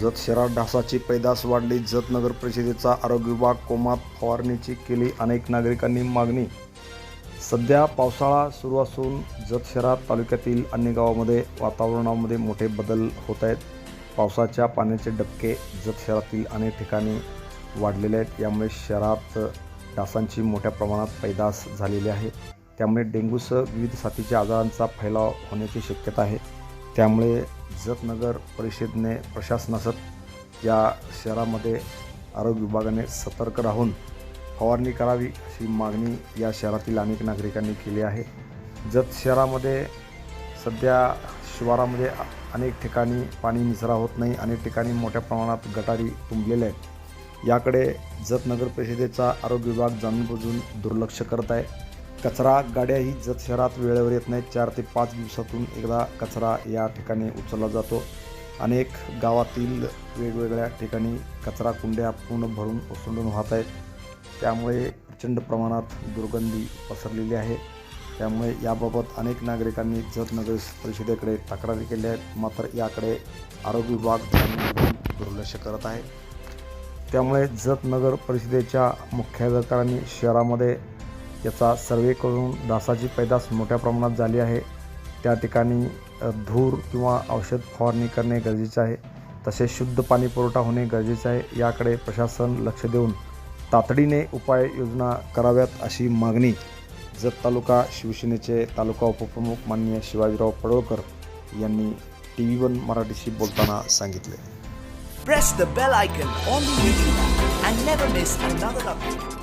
जत शहरात डासाची पैदास वाढली. जत नगर परिषदेचा आरोग्य विभाग कोमात फवारणीची केली अनेक नागरिकांनी मागणी. सध्या पावसाळा सुरू असून जत शहरात तालुक्यातील अन्य गावामध्ये वातावरणामध्ये मोठे बदल होत आहेत. पावसाच्या पाण्याचे डबके जत शहरातील अनेक ठिकाणी वाढलेले आहेत. यामुळे शहरात डासांची मोठ्या प्रमाणात पैदास झालेली आहे. त्यामुळे डेंग्यूसह विविध साथीच्या आजारांचा फैलाव होण्याची शक्यता आहे. त्यामुळे जत नगर परिषदेने प्रशासनासत या शहरामध्ये आरोग्य विभागाने सतर्क राहून फवारणी करावी अशी मागणी या शहरातील अनेक नागरिकांनी केली आहे. जत शहरामध्ये सध्या शिवारामध्ये अनेक ठिकाणी पाणी निचरा होत नाही अनेक ठिकाणी मोठ्या प्रमाणात गटारी तुंबलेल्या आहेत. याकडे जत नगर परिषदेचा आरोग्य विभाग जाणून बुजून दुर्लक्ष करत आहे. कचरा गाड्याही जत शहरात वेळेवर येत नाहीत. चार ते पाच दिवसातून एकदा कचरा या ठिकाणी उचलला जातो. अनेक गावातील वेगवेगळ्या ठिकाणी कचरा कुंड्या पूर्ण भरून ओसंडून वाहत आहेत. त्यामुळे प्रचंड प्रमाणात दुर्गंधी पसरलेली आहे. त्यामुळे याबाबत अनेक नागरिकांनी जत नगर परिषदेकडे तक्रारी केल्या आहेत. मात्र याकडे आरोग्य विभाग दुर्लक्ष करत आहे. त्यामुळे जत नगर परिषदेच्या मुख्याधिकाऱ्यांनी शहरामध्ये याचा सर्वे करून डासाची पैदास मोठ्या प्रमाणात झाली आहे. त्या ठिकाणी धूर किंवा औषध फवारणी करणे गरजेचे आहे. तसेच शुद्ध पाणी पुरवठा होणे गरजेचे आहे. याकडे प्रशासन लक्ष देऊन तातडीने उपाययोजना कराव्यात अशी मागणी जत तालुका शिवसेनेचे तालुका उपप्रमुख माननीय शिवाजीराव पडळकर यांनी टी व्ही वन मराठीशी बोलताना सांगितले. Press the bell icon on the YouTube and never miss another update.